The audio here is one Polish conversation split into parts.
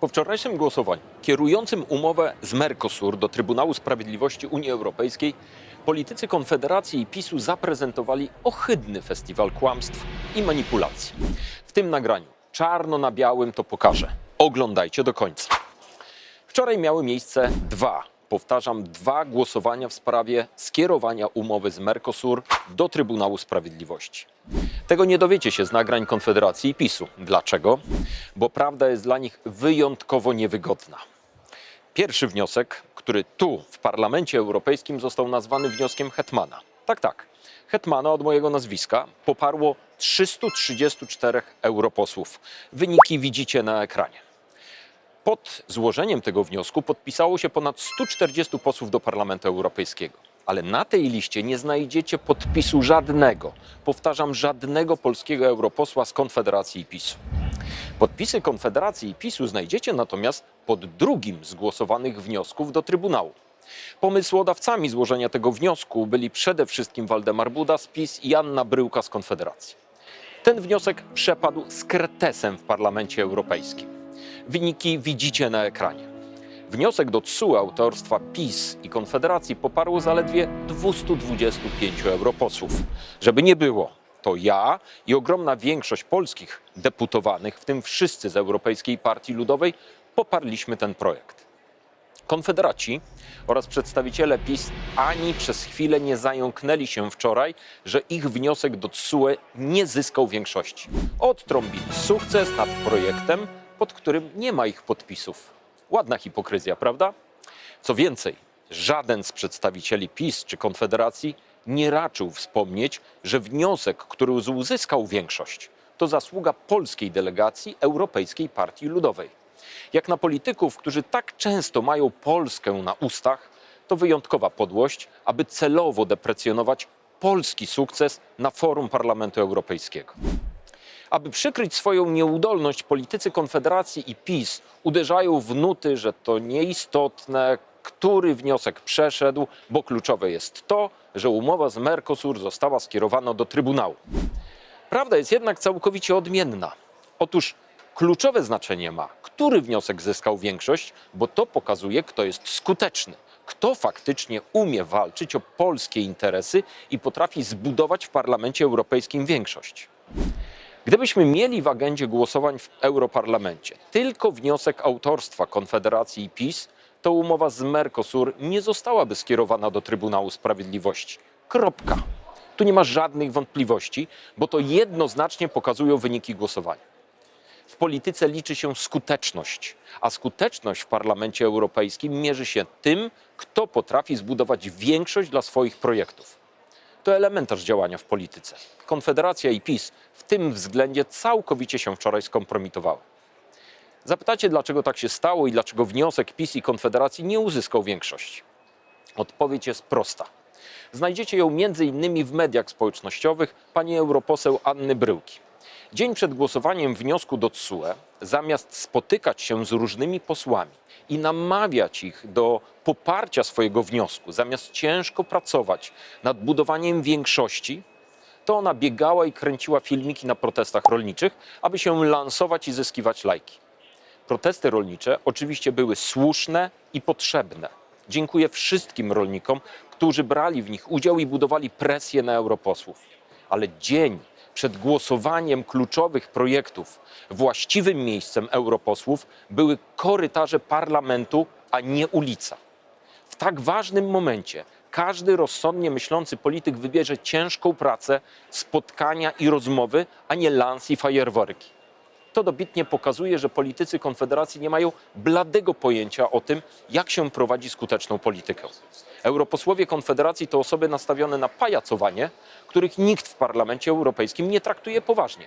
Po wczorajszym głosowaniu kierującym umowę z Mercosur do Trybunału Sprawiedliwości Unii Europejskiej politycy Konfederacji i PiSu zaprezentowali ohydny festiwal kłamstw i manipulacji. W tym nagraniu czarno na białym to pokażę. Oglądajcie do końca. Wczoraj miały miejsce dwa, powtarzam, dwa głosowania w sprawie skierowania umowy z Mercosur do Trybunału Sprawiedliwości. Tego nie dowiecie się z nagrań Konfederacji i PiSu. Dlaczego? Bo prawda jest dla nich wyjątkowo niewygodna. Pierwszy wniosek, który tu w Parlamencie Europejskim został nazwany wnioskiem Hetmana. Tak, tak. Hetmana od mojego nazwiska poparło 334 europosłów. Wyniki widzicie na ekranie. Pod złożeniem tego wniosku podpisało się ponad 140 posłów do Parlamentu Europejskiego. Ale na tej liście nie znajdziecie podpisu żadnego, powtarzam, żadnego polskiego europosła z Konfederacji i PiSu. Podpisy Konfederacji i PiSu znajdziecie natomiast pod drugim z głosowanych wniosków do Trybunału. Pomysłodawcami złożenia tego wniosku byli przede wszystkim Waldemar Buda z PiS i Anna Bryłka z Konfederacji. Ten wniosek przepadł z kretesem w Parlamencie Europejskim. Wyniki widzicie na ekranie. Wniosek do TSUE autorstwa PiS i Konfederacji poparło zaledwie 225 europosłów. Żeby nie było, to ja i ogromna większość polskich deputowanych, w tym wszyscy z Europejskiej Partii Ludowej, poparliśmy ten projekt. Konfederaci oraz przedstawiciele PiS ani przez chwilę nie zająknęli się wczoraj, że ich wniosek do TSUE nie zyskał większości. Odtrąbili sukces nad projektem, pod którym nie ma ich podpisów. Ładna hipokryzja, prawda? Co więcej, żaden z przedstawicieli PiS czy Konfederacji nie raczył wspomnieć, że wniosek, który uzyskał większość, to zasługa polskiej delegacji Europejskiej Partii Ludowej. Jak na polityków, którzy tak często mają Polskę na ustach, to wyjątkowa podłość, aby celowo deprecjonować polski sukces na forum Parlamentu Europejskiego. Aby przykryć swoją nieudolność, politycy Konfederacji i PiS uderzają w nuty, że to nieistotne, który wniosek przeszedł, bo kluczowe jest to, że umowa z Mercosur została skierowana do Trybunału. Prawda jest jednak całkowicie odmienna. Otóż kluczowe znaczenie ma, który wniosek zyskał większość, bo to pokazuje, kto jest skuteczny, kto faktycznie umie walczyć o polskie interesy i potrafi zbudować w Parlamencie Europejskim większość. Gdybyśmy mieli w agendzie głosowań w Europarlamencie tylko wniosek autorstwa Konfederacji i PiS, to umowa z Mercosur nie zostałaby skierowana do Trybunału Sprawiedliwości. Kropka. Tu nie ma żadnych wątpliwości, bo to jednoznacznie pokazują wyniki głosowania. W polityce liczy się skuteczność, a skuteczność w Parlamencie Europejskim mierzy się tym, kto potrafi zbudować większość dla swoich projektów. To elementarz działania w polityce. Konfederacja i PiS w tym względzie całkowicie się wczoraj skompromitowały. Zapytacie, dlaczego tak się stało i dlaczego wniosek PiS i Konfederacji nie uzyskał większości. Odpowiedź jest prosta. Znajdziecie ją między innymi w mediach społecznościowych pani europoseł Anny Bryłki. Dzień przed głosowaniem wniosku do TSUE, zamiast spotykać się z różnymi posłami i namawiać ich do poparcia swojego wniosku, zamiast ciężko pracować nad budowaniem większości, to ona biegała i kręciła filmiki na protestach rolniczych, aby się lansować i zyskiwać lajki. Protesty rolnicze oczywiście były słuszne i potrzebne. Dziękuję wszystkim rolnikom, którzy brali w nich udział i budowali presję na europosłów. Ale dzień przed głosowaniem kluczowych projektów właściwym miejscem europosłów były korytarze parlamentu, a nie ulica. W tak ważnym momencie każdy rozsądnie myślący polityk wybierze ciężką pracę, spotkania i rozmowy, a nie lans i fajerwerki. To dobitnie pokazuje, że politycy Konfederacji nie mają bladego pojęcia o tym, jak się prowadzi skuteczną politykę. Europosłowie Konfederacji to osoby nastawione na pajacowanie, których nikt w Parlamencie Europejskim nie traktuje poważnie.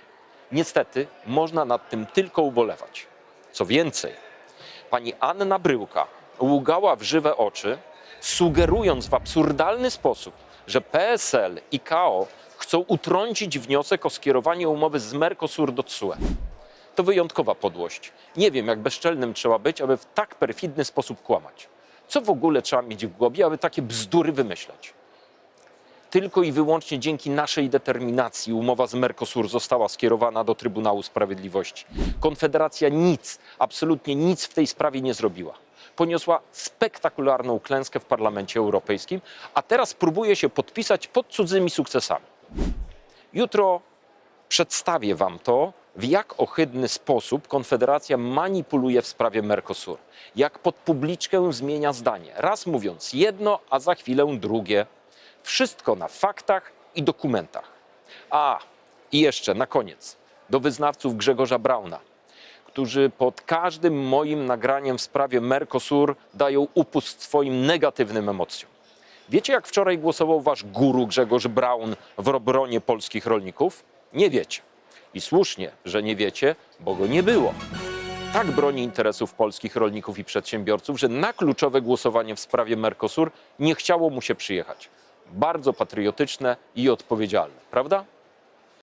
Niestety można nad tym tylko ubolewać. Co więcej, pani Anna Bryłka ługała w żywe oczy, sugerując w absurdalny sposób, że PSL i KO chcą utrącić wniosek o skierowanie umowy z Mercosur do TSUE. To wyjątkowa podłość. Nie wiem, jak bezczelnym trzeba być, aby w tak perfidny sposób kłamać. Co w ogóle trzeba mieć w głowie, aby takie bzdury wymyślać? tylko i wyłącznie dzięki naszej determinacji umowa z Mercosur została skierowana do Trybunału Sprawiedliwości. Konfederacja nic, absolutnie nic w tej sprawie nie zrobiła. Poniosła spektakularną klęskę w Parlamencie Europejskim, a teraz próbuje się podpisać pod cudzymi sukcesami. Jutro przedstawię Wam to, w jak ohydny sposób Konfederacja manipuluje w sprawie Mercosur. Jak pod publiczkę zmienia zdanie, raz mówiąc jedno, a za chwilę drugie. Wszystko na faktach i dokumentach. A, i jeszcze na koniec, do wyznawców Grzegorza Brauna, którzy pod każdym moim nagraniem w sprawie Mercosur dają upust swoim negatywnym emocjom. Wiecie, jak wczoraj głosował wasz guru Grzegorz Braun w obronie polskich rolników? Nie wiecie. I słusznie, że nie wiecie, bo go nie było. Tak broni interesów polskich rolników i przedsiębiorców, że na kluczowe głosowanie w sprawie Mercosur nie chciało mu się przyjechać. Bardzo patriotyczne i odpowiedzialne, prawda?